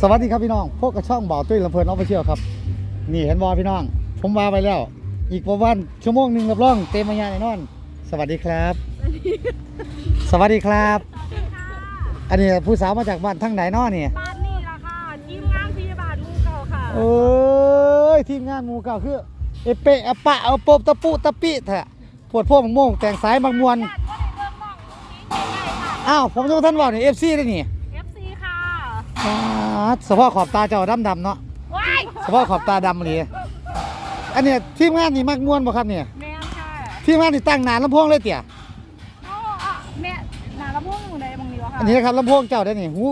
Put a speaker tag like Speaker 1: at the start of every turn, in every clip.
Speaker 1: สวัสดีครับพี่น้อง พวกกระช่องบ่าวตุ้ยลำเพลินออฟฟิเชียลครับ นี่เห็นบอพี่น้อง ผมมาไปแล้ว อีกประมาณชั่วโมงหนึ่งรับรองเต็มมายาแน่นอน สวัสดีครับ สวัสดีครับ อันนี้ผู้สาวมาจากบ้านทั้งไหนน้อนี่
Speaker 2: บ้านนี่ล่ะค่ะ ทีมงานพยาบาลหมูเก่าค่ะ
Speaker 1: เอ้ยทีมงานหมูเก่าคือเอเปะอะปะเอาโปบตะปุตะปิแท้ปวดพวกมังม่วงแต่งสายบางมวล
Speaker 2: ญาติก็ได้เริ่มน้องยิงได้ค่ะ
Speaker 1: อ้าวผมจะมาท่านว่านี่เอฟซีได้นี่
Speaker 2: FC ค่ะ
Speaker 1: อ่าสภาพขอบตาเจ้าดำดำๆเนาะ
Speaker 2: ว้าย
Speaker 1: สภาพขอบตาดำเลยอันเนี้ยทีมงานนี่มักม่วนบ่ครับเนี่ย
Speaker 2: แม่ค่ะ
Speaker 1: ทีมงานนี่ตั้งนานลำโพงเลยเตี่ย
Speaker 2: โอ้อะแม่หนาละพุ่งอยู่ในบางนี้วะค่ะ
Speaker 1: อันนี้นะครับลำโพงเจ้าได้นี่หู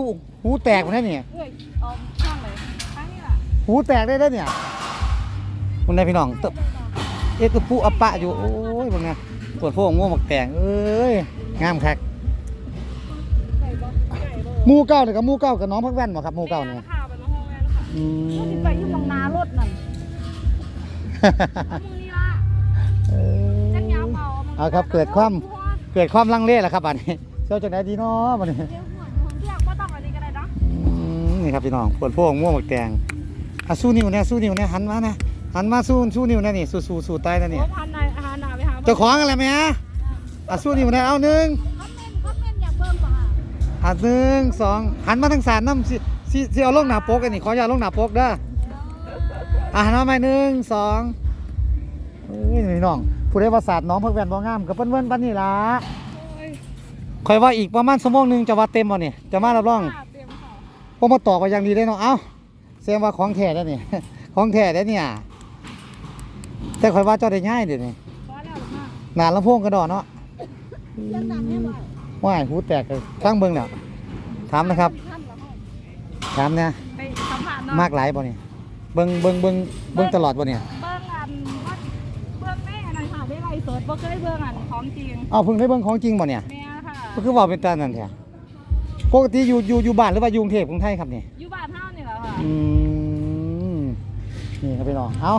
Speaker 1: หูแตกหมดได้นี่
Speaker 2: เอ้ยเอาข้างเลยข้างนี้ล่ะ
Speaker 1: หูแตกได้ได้เนี่ยคุณนายพี่น้องตึบเอ๊ะตัวผู้อัปปะอยู่โอ้ยบังไงปวดพวกง่วงหมกแตงเอ้ยงามคัก
Speaker 2: ไก่บ่ไก่บ่
Speaker 1: มูเก้าเนี่ยกับมูเก้ากับน้องพักแว่นบ่ครับมูเก้าเนี่ย
Speaker 2: ค่ะเป็น้องพักแว่นค่ะ
Speaker 1: อืม
Speaker 2: สิไปอยู่บางนารถนั่นนี่ล่ะ
Speaker 1: เอ
Speaker 2: จักยาเป่า
Speaker 1: อ่าครับเกิดความเกิดความลังเลแหละครับอันนี้เจ้าจังได๋ดีนาะบัดนี้
Speaker 2: เดี๋ยวหัวหัวเรียกบ่ต้องอันนี้ก็ได้เนะ
Speaker 1: นี่ครับพี่น้องปวดพวกม่วงบักแดงอะสู้นิวเนี่ยสู้นิวเนี่ยหันมานะหันมาสู้สู้นิวเนี่ยนี่สู้สู้สู้ตายนะนี่
Speaker 2: โอ้พันนายจะหารหนาไปหา
Speaker 1: เจ้องอะไรไหมฮะอะสู้นิวเนี่ยเอานึง
Speaker 2: อะ
Speaker 1: หนึ่งสองหันมาทางสารน้ำสิสิสิเอาลงหน้าปกอันนี้ขออย่าตลงหน้าปกเด้ออะหันมาใหม่หนึ่งสองเอ้ยนี่น้องผู้ได้ประสาทน้องพักแวนบ่งามกับเปิ้นเปิ้นปันนี่ล่ะคอยว่าอีกประมาณชั่วโมงหนึงจะว่าเต็มบ่เนี่ยจะมารับรอง
Speaker 2: เตรียมค่ะ
Speaker 1: พอมาตอบมาอย่างดีได้เนาะเอ้าแสดงว่าของแท้แล้วนี่ของแท้แล้วเนี่ยแต่คอยว่าเจ้าได้ง่ายเดี๋ยวนี้
Speaker 2: พอแล้วหรือมาก
Speaker 1: นานลำโพงกระดอนเนาะ
Speaker 2: ยังดังแน่เลย
Speaker 1: ว่ายหูแตกเลยฟังเบิ่งแล้วถามนะครับ
Speaker 2: ท่านเหรอ
Speaker 1: ถามเนี่ย
Speaker 2: ไปสัมผัสเนาะ
Speaker 1: มากหลายบ่เนี่ยเบิ่งเบิ่งเบิ่งเบิ่งตลอดบ่เนี่ย
Speaker 2: เบิ่งอันว่าเบิ่งแม่หน่อยค่ะได้ไรสดบ่เคยเบิ่งอันของจริง
Speaker 1: เอ้าเพิ่งได้เบิ่งของจริงบ่เนี่ย
Speaker 2: แม่ค่ะ
Speaker 1: ก็คือว่าเป็นตานั่นแท้ปกติอยู่อยู่อยู่บ้านหรือว่าอยู่กรุงเทพกรุงไทยครับนี่
Speaker 2: อยู่บ้านเฮานี่แหละค่ะ
Speaker 1: อืมนี่ครับพี่น้องเอ้า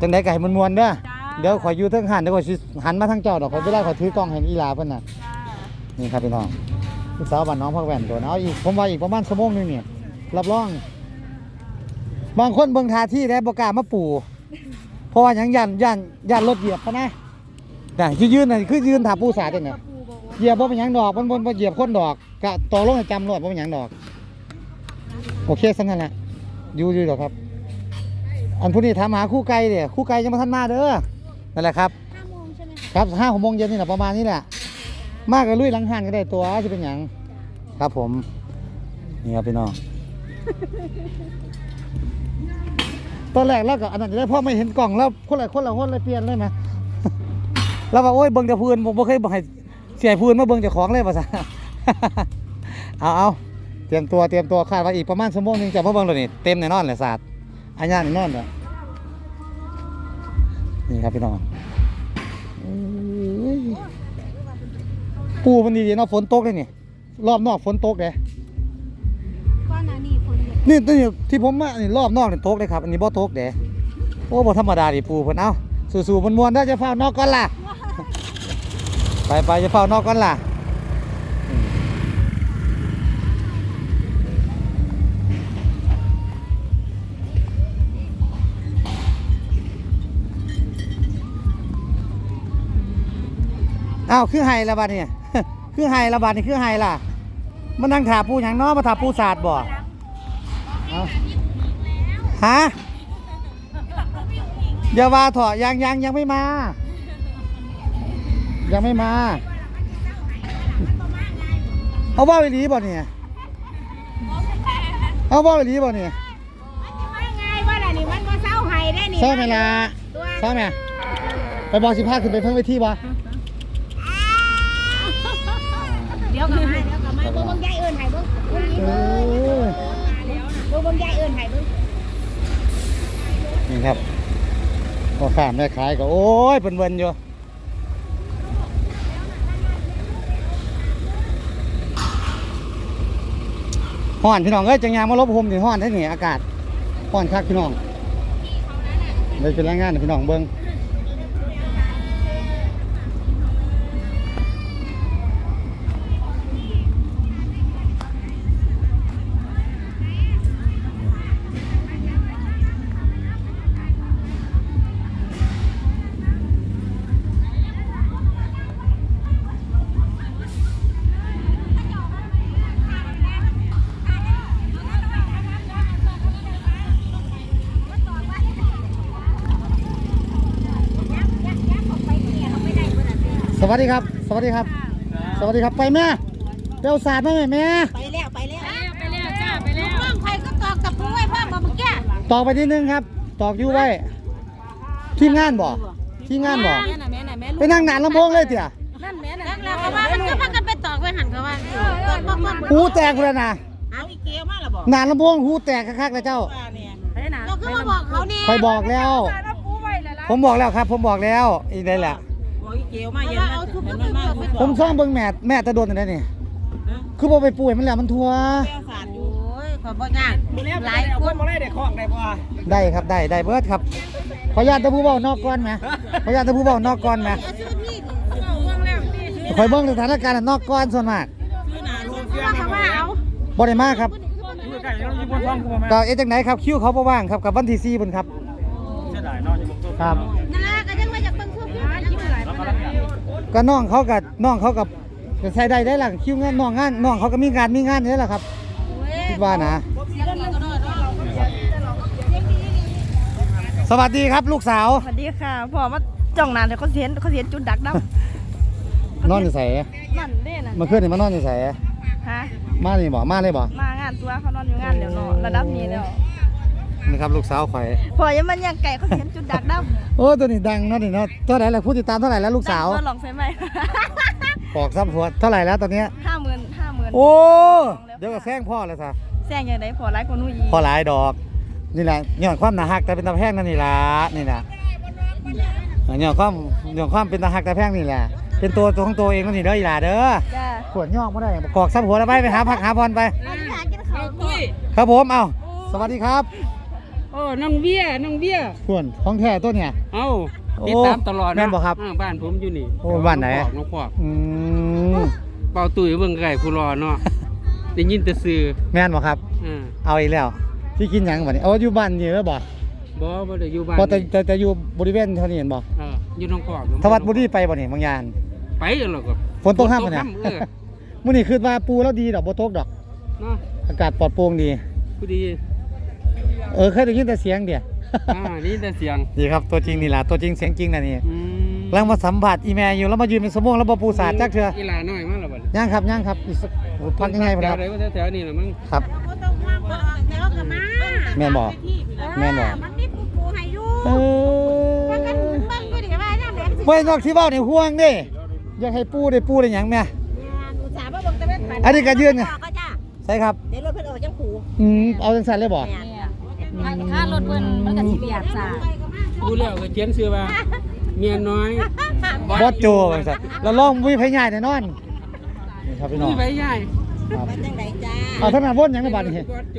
Speaker 1: จังได๋ก็ให้มันม่วนเด้อ
Speaker 2: จ้า
Speaker 1: เดี๋ยวขอยอยู่เทิงหันเดี๋ยวขอยสิหันมาทางเจ้าดอกขอยเวลาขอยถือกล้องให้อีหลาเพิ่นน่ะ
Speaker 2: จ้า
Speaker 1: นี่ครับพี่น้องลูกสาวบ้านน้องพักแว่นตัวนะเอาอีกผมว่าอีกประมาณชั่วโมงหนึงเนี่ยรับรองบางคนเบิ่งท่าที่ได้บ่กล้ามาปู่เพราะว่าหยังยันยันยันรถเหยียบพะนะน่ะที่ยืนน่ะคือยืนท่าปูสาดเนี่ย
Speaker 2: ปูบอกว่า
Speaker 1: เหยียบบ่เป็นหยังดอกมันบนบ่เหยียบคนดอกกะต่อลงให้จำรถบ่เป็นหยังดอก โอเคซั่นนั่นแหละอยู่อยู่ดอกครับ อันผู้นี้ถามหาคู่ไก่เด้คู่ไก่ยังบ่ทันมาเด้อนั่นแหละครับ
Speaker 2: 5โมงใช่ไหมคะ
Speaker 1: ครับห้าหกโมงเย็นนี่แหละประมาณนี้แหละ มากกับลุยหลังหันก็ได้ตัวจะเป็นอย่างครับผม นี่ครับพี่น้อง ตอนแรกแล้วก็อันนั้นได้พ่อไม่เห็นกล่องแล้วคนละคนละคนเลยเปลี่ยนเลยไหมแล้วว่าโอ้ยเบิ่งแต่พื้นผมบ่เคยบอกให้เสียพื้นมาเบิ่งเจ้าของเลยภาษาเอาเอาเตรียมตัวเตรียมตัวคาดว่าอีกประมาณชั่วโมงหนึงจะมาเบิ่งเลยนี่เต็มแน่นอนเลยศาสตร์อันยาแน่นอนเลยนี่ครับพี่น้อง ปูมันดีๆเนาะฝนตกเลยนี่ รอบนอกฝนตกเลย
Speaker 2: ก่อนหน้านี้ฝนหยุด
Speaker 1: นี่นี่ที่ผมมานี่รอบนอกนี่ตกเลยครับอันนี้บ่ตกเด้โอ้บ่ธรรมดาดิปูเพิ่นเอ้าสู้ๆมวนๆเด้อจะเฝ้านอกก่อนล่ะ ไปไปจะเฝ้านอกก่อนล่ะอืมอ้าวคือไห้ละบัดนี่ คือไห้ละบัดนี่คือไห้ล่ะมานั่งถาปูหยังเนาะมาถาปูศาสตร์บ่เอ้าฮะอย่าว่าเถอะยังยังยังไม่มา ยังไม่มา เอาว่าไปหลีบ่เนี่ยเอาว่าไปหลีบ่เนี่ย
Speaker 2: ว่าไงว่าน่ะนี่มันบ่เศร้าไห้ได้นี่
Speaker 1: เศร้าไหมล่ะ
Speaker 2: ตัว
Speaker 1: เศร้าไหมไปบอกสิพาขึ้นไปเพิ่งไปที่บ่
Speaker 2: เบิ่งเอ
Speaker 1: อ
Speaker 2: เบิ่งเบิ่งยายเอิ้นให้เบิ่ง
Speaker 1: นี่ครับพ่อค้าแม่ขายก็โอ้ยเป็นเวินอยู่ห้อนพี่น้องเอ้ยจังยางมาลบผมถึงห้อนได้นี่อากาศห้อนคักพี่น้องเลยเป็นแรงงานให้พี่น้องเบิ้ง สวัสดีครับ สวัสดีครับ สวัสดีครับไปแม่เปเอาศาสตร์มาไหมแม่
Speaker 3: ไปแล้วไปแล้ว
Speaker 2: ไปแล้วจ้าไปแล้ว
Speaker 3: ห้องใครก็ตอกกับปูไว้พ่อมาเมื่อกี้
Speaker 1: ตอกไปนิดนึงครับ ตอกอยู่ไว้ ทีมงานบ่ทีมงานบ่
Speaker 3: แม่น่ะแม่น่ะแม่
Speaker 1: ไปนั่งหนานลำโพงเลยเตี่ย
Speaker 3: นั่นแม่น่ะแล้วเขาว่ามันก็พากันไปตอกไว้หันเขาว่าตอกตอกตอก
Speaker 1: หูแตกเลยนะ
Speaker 3: เอาอีเกลมาแล้วบอก
Speaker 1: หนานลำโพงหูแตกคักๆเลยเจ้า
Speaker 3: เราก็มาบอกเขาเนี่ย
Speaker 1: คอยบอกแล้ว
Speaker 2: แล้วปูไว้แล้วล่ะ
Speaker 1: ผมบอกแล้วครับ ผมบอกแล้วอีนี่แหละ
Speaker 3: บอกอีเกลมาเย็นเอาทุกคนมา
Speaker 1: ผมซ่อมเบิ่งแม่แม่จะโดนอะไรนี่คือบ่ไปป่วยมันแล้วมันทัว
Speaker 3: แก้วสารอยู่โอ้ยขอบอกงานหลายคน
Speaker 1: ได้ครับได้ได้เบิดครับ ขออนุญาตตะผู้เบานอกก่อนไหมขออนุญาตตะผู้เบานอกก่อนไหม
Speaker 3: เอาชื่อพี่เอาว่างแล้วพี่
Speaker 1: คอยเบิ่งสถานการณ์นอกก่อนส่วนมาก
Speaker 3: ชื่อหนาลูกว่าเขาว่าเอา
Speaker 1: บ่ได้มากครับก็เอ๊ะจังไหนครับคิวเขาบ่ว่างครับกับวันที่4เพิ่นครับครับ
Speaker 3: นั่นแหละก็ยังว่าอย
Speaker 1: ก็น้องเขากับน้องเขากับจะใช้ได้ได้ล่ะคิวงานน้องงานน้องเขาก็มีงานมีงานนี่แหละครับคิดว่านะ
Speaker 3: เสียงดีก็ได้
Speaker 1: สวัสดีครับลูกสาว
Speaker 2: สวัสดีค่ะพ่อมาจ้องนานเดี๋ยวเขาเห็นเขาเห็นจุดดักด
Speaker 1: นอนอยู่ไสำ
Speaker 2: นั่นเด้น่ะ
Speaker 1: เมื่อคืนนี่มานอนอยู่ไส
Speaker 2: ฮะ
Speaker 1: มานี่บ่มาเลยบ่
Speaker 2: มางานตัวเขานอนอยู่งานเดี๋ยวเนาะระดับนี้แล้ว
Speaker 1: นี่ครับลูกสาวข่อย
Speaker 2: พอยังมันยังไก่เขาเห็นจุดดักดำ
Speaker 1: โอ้ตัวนี้ดังเนาะนี่เนาะเท่าไหร่แล้วผู้ติดตามเท่าไหร่แล้วลูกสาว
Speaker 2: ดังลองใช่ไหม
Speaker 1: บอกซ้ำหัวเท่าไหร่แล้วตอนเนี้ย
Speaker 2: ห้าหมื่นห้าหมื่น
Speaker 1: โอ้เดี๋ยวก็แซงพ่อเลยซะ
Speaker 2: แซงยังไงพอไลฟ์คนนู้นอี
Speaker 1: พ่อหลายดอก นี่แหละย้อนความหนาหักแต่เป็นตาแพงนั่นนี่ล่ะนี่นะย้อนความย้อนความเป็นตาหักตาแพงนี่แหละเป็นตัวตัวของตัวเองนั่นนี่เด้ออีหล่าเด้อ
Speaker 2: จ้า
Speaker 1: ขวดย่องไม่ได้กอกซ้ำหัวแล้วไปไปหาพักหาพรไป
Speaker 3: อยากกินข้าวตุ้ย
Speaker 1: ครับผมเอ้าสวัสดีครับ
Speaker 4: โอ้น้องเบี้ยน้องเบี้ย
Speaker 1: ขวดของแท้ตัวเนี่ย
Speaker 4: เอ้า
Speaker 1: โอ้
Speaker 4: ติดตามตลอดนะ
Speaker 1: แม่นบ่ครับ
Speaker 4: อ่าบ้านผมอยู่นี่
Speaker 1: โอ้บ้านไหน
Speaker 4: องพอกน้องพอก
Speaker 1: อืม
Speaker 4: เป่าตุ้ยเบิ่งไก่ผู้รอเนาะได้ยินแต่ซื้อ
Speaker 1: แม่นบ่ครับ
Speaker 4: อ่า
Speaker 1: เอาอีกแล้วที่กินหยังบ่นี่เอาอยู่บ้านนี่แล้วบ่
Speaker 4: บ่บ่ได้อยู่บ้าน
Speaker 1: พอแต่แต่แต่อยู่บริเวณเท่านี้เห็นบ่
Speaker 4: เอออยู่น้องพอก
Speaker 1: ทวัดบุรีไปบ่นี่บางยาน
Speaker 4: ไปแล้วก็
Speaker 1: ฝนตกห้ามปะเนี่ย
Speaker 4: เออ
Speaker 1: มื้อนี้คือว่าปูแล้วดีดอกบ่ตกดอก
Speaker 4: เนาะ
Speaker 1: อากาศปลอดโปร่งดี
Speaker 4: ผู้ดี
Speaker 1: เออเคยได้ยินแต่เสียงเดียว
Speaker 4: อ่านี่แต่เสียง
Speaker 1: ดีครับตัวจริงนี่ล่ะตัวจริงเสียงจริงนะนี่
Speaker 4: อืม
Speaker 1: กำลังมาสัมผัสอีแม่อยู่แล้วมายืนเป็นสมองแล้วบ่ปูสาดจักเถื่อ
Speaker 4: อีหลาน้อยมาแล้วบัด
Speaker 1: ย่างครับย่างครับอีกสักโอ้พักยังไงบ่ครับ
Speaker 4: แถวใดว่าแถวๆนี่ล่ะมึง
Speaker 1: ครับ
Speaker 3: บ่ต้องมาบ่แล้วก็มา
Speaker 1: แม่นบ่แม่นบ่
Speaker 3: มันมีปูปูให้อยู่
Speaker 1: เอ
Speaker 3: ว่ากัน
Speaker 1: อ
Speaker 3: เบิ่งก็ดีว่าย่างแหลมสิ
Speaker 1: ไว้นอกที่เว้านี่ห่วงเด้อยากให้ปูได้ปูได้หยังแม่
Speaker 3: อุตส่าห์มาเบิ่งตะเวนไป
Speaker 1: อันนี้ก็ยืนไง
Speaker 3: ก็จ้า
Speaker 1: ใช่ครับ
Speaker 3: เดี๋ยวรถเพิ่นออกจังผู
Speaker 1: อืมเอาจังซั่นเลยบ่
Speaker 2: ค่ารถเพิ่นมันก็สิเบียดจ้า
Speaker 4: ดูแล้วก็เขียนชื่อว่าเมียน้อย
Speaker 1: บอสโจว่าจังซั่นแล้วลองมีพยายแน่นอนนี่ครับพี่น้อง
Speaker 4: นี่ไปใหญ่
Speaker 1: ครับ
Speaker 3: มาจังไดจ้า
Speaker 1: เอาท่านน่ะวนหยังในบัดนี้
Speaker 4: บอสโจ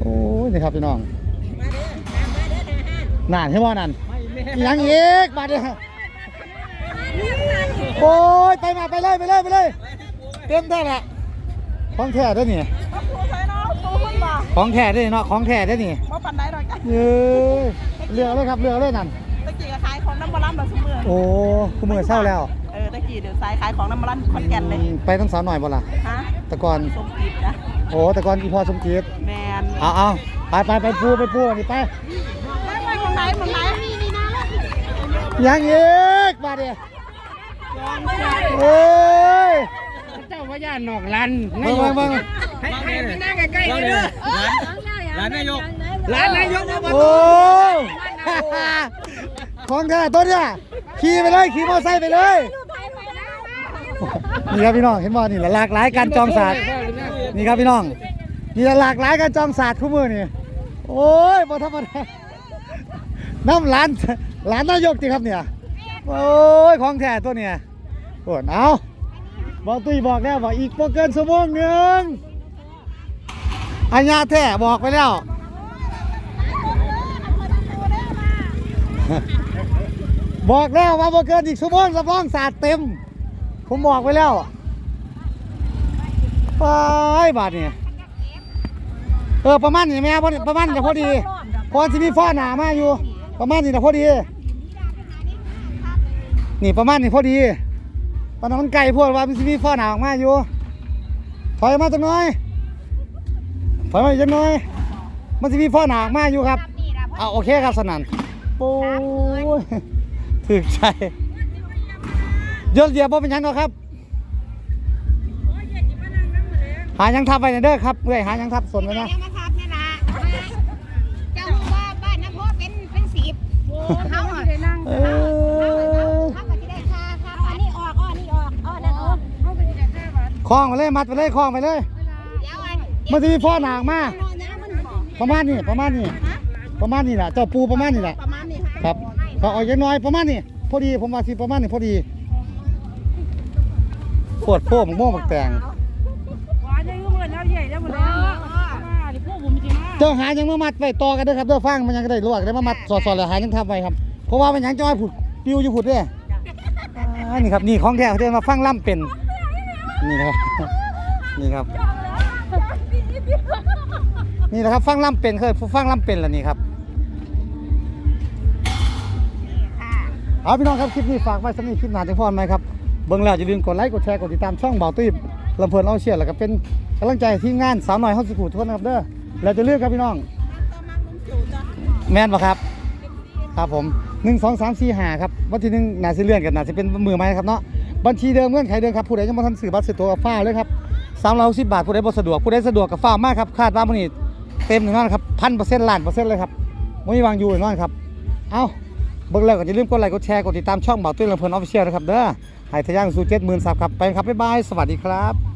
Speaker 1: โอ้ยนี่ครับพี่น้อง
Speaker 3: มาเด้อมาเด้อนะฮะ
Speaker 1: นานใช่บ่นั่นอีหยังอีกบาดเดียวโอ้ยไปมาไปเลยไปเลยไปเลยเต็มแท้ละของแท้เด้อนี่ ของแท้เด้อนี่เนาะของแท้เด้อนี่
Speaker 2: บ่ปานใดดอกจ้ะ
Speaker 1: เอ้ยเลือกเลยครับเลือกเลยนั่น
Speaker 2: ตะกี้ก็ขายของน้ำมันต์ดอกซุมื้อ
Speaker 1: โอ้คู่มือเศร้าแล้ว
Speaker 2: เออตะกี้เดี๋ยวสายขายของน้ำมันต์ขอนแก่นเลย
Speaker 1: อืมไปต้องสาวหน่อยบ่ล่ะ
Speaker 2: ฮะ
Speaker 1: แตะกอน
Speaker 2: สมจิตนะ
Speaker 1: โอ้แตะกอนอีพอสมเกียรติ
Speaker 2: แมน
Speaker 1: เอาเอาไปไปไปปูไปปูอันนี้ไป
Speaker 2: ไปตรงไหนตรงไหน
Speaker 1: ยังอีกบาดเดียวเอ้ย
Speaker 4: เจ้าพญานอกลัน
Speaker 1: เบิ่งเบิ่งเบิ่ง
Speaker 4: ให้ให้ไปนั่งใกล้ๆกันเด้อร้านนายกร้านนายก
Speaker 1: โอ้ยของแท้ตัวเนี่ยขี่ไปเลยขี่มอเตอร์ไซค์ไปเลยนี่ครับพี่น้องเห็นบ่นี่แหละหลากหลายการจองศาสตร์นี่ครับพี่น้องนี่แหละหลากหลายการจองศาสตร์คู่มือนี่โอ้ยบ่ธรรมดาน้ำร้านร้านนายกจริงครับเนี่ยโอ้ยของแท้ตัวเนี่ยโอ้เอาบอกตุ้ยบอกแล้วบอกอีกบ่เกินชั่วโมงหนึง อัญญาแท้บอกไปแล้วบอกแล้วว่าบ่เกินอีกชั่วโมงรับรองศาสตร์เต็ม ผมบอกไว้แล้วไปบาทเนี่ยเออประมาณนี้แม่พอประมาณนี้พอดีพอที่มีฟ้าหนามาอยู่ ประมาณนี้นะพอดี นี่ประมาณนี้พอดีปานนั้นมันไกลพวดว่ามันสิมีฟ้าหนาออกมาอยู่ถอยมาจังน่อย ถอยมาอีกจังหน่อย มันจะมีฟ้าหนาออกมาอยู่ครับเอาโอเคครับสนั่นโอ้ยถึกใจเยอะเยียบ่เป็นหยังหรอกครับ หายังทับไปเด้อครับเอ้ยหายังทับสนไว้นะ
Speaker 3: เดี๋ยวมาทับนี่ล่ะเจ้ารู้ว่าบ้านน้ำพุเป็นเป็นสิบ
Speaker 2: โอ้เขาสิได้นั่ง
Speaker 1: เออ
Speaker 3: เขาก็จะได้ค่าค่าอันนี้ออกอ้อนี่ออกอ้อนั่นออก
Speaker 2: เขาก็สิได้แค่บาท
Speaker 1: คล้องไปเลยมัดไปเลยคล้องไปเลย
Speaker 3: เดี๋ยวอัน
Speaker 1: มันจะมีพ่อหนางมา
Speaker 3: เอาน้ำมันบอก
Speaker 1: ประมาณนี้ประมาณนี้ประมาณนี้แหละเจ้าปูประมาณนี้แหละ
Speaker 3: ประมาณนี้ค่ะ
Speaker 1: ครับเขาเอาอย่างน้อยประมาณนี้พอดีผมว่าสิประมาณนี้พอดีปวดโป้งโม่บักแตง
Speaker 2: ว่าจะอยู่เมื่อแล้วใหญ่แล้วหมดแล้วว่าดิพวกผมสิมา
Speaker 1: เจ้าหายังมามัดไว้ต่อกันเด้อครับเด้อฟังมันยังก็ได้ลวกได้มามัดสอดๆแล้วหายังทับไว้ครับเพราะว่ามันยังจ้อยผุดปิวอยู่ผุดเด้อ่านี่ครับนี่ของแท้เขาจะมาฟังล่ำเป็นนี่นะครับนี่ครับ นี่แหละครับฟังล่ำเป็นเคยฟังล่ำเป็นแล้วนี่ครับเอาพี่น้องครับคลิปนี้ฝากไว้สำหรับคลิปหนาจังพรไหมครับเบิ่งแล้วอย่าลืมกดไลค์กดแชร์กดติดตามช่องเบาตุ้ยลำเพลินเอาเชียร์แล้วก็เป็นกำลังใจให้ทีมงานสาวน้อยเฮาสุขุทุกคนนะครับเด้อแล้วจะเลือกครับพี่น้องแม่นปะครับ ครับผมหนึ่งสองสามสี่ห้าครับวันที่หนึ่งนาสิเลื่อนกันนาสิเป็นมือไม้ครับเนาะบัญชีเดิมเงื่อนไขเดิมครับผู้ใดยังบ่ทันซื้อบัตรซื้อตัวกับฟ้าวเลยครับ สามร้อยสิบบาทผู้ใดบ่สะดวกผู้ใดสะดวกกับฟ้ามากครับคาดว่ามื้อนี้เต็มแน่นอนครับพันเปอร์เซ็นต์ล้านเปอร์เซ็นต์เลยครับไม่มีวางอยู่แน่นอนครับเอาเบิ่งแล้วก็อย่าลืมกดไลค์กดแชร์กดติดตามช่องเบาตุ้ยลำเพลินออฟฟิเชียลนะครับเด้อหายทะยานสู่เจ็ดหมื่นสับครับไปครับบ๊ายบายสวัสดีครับ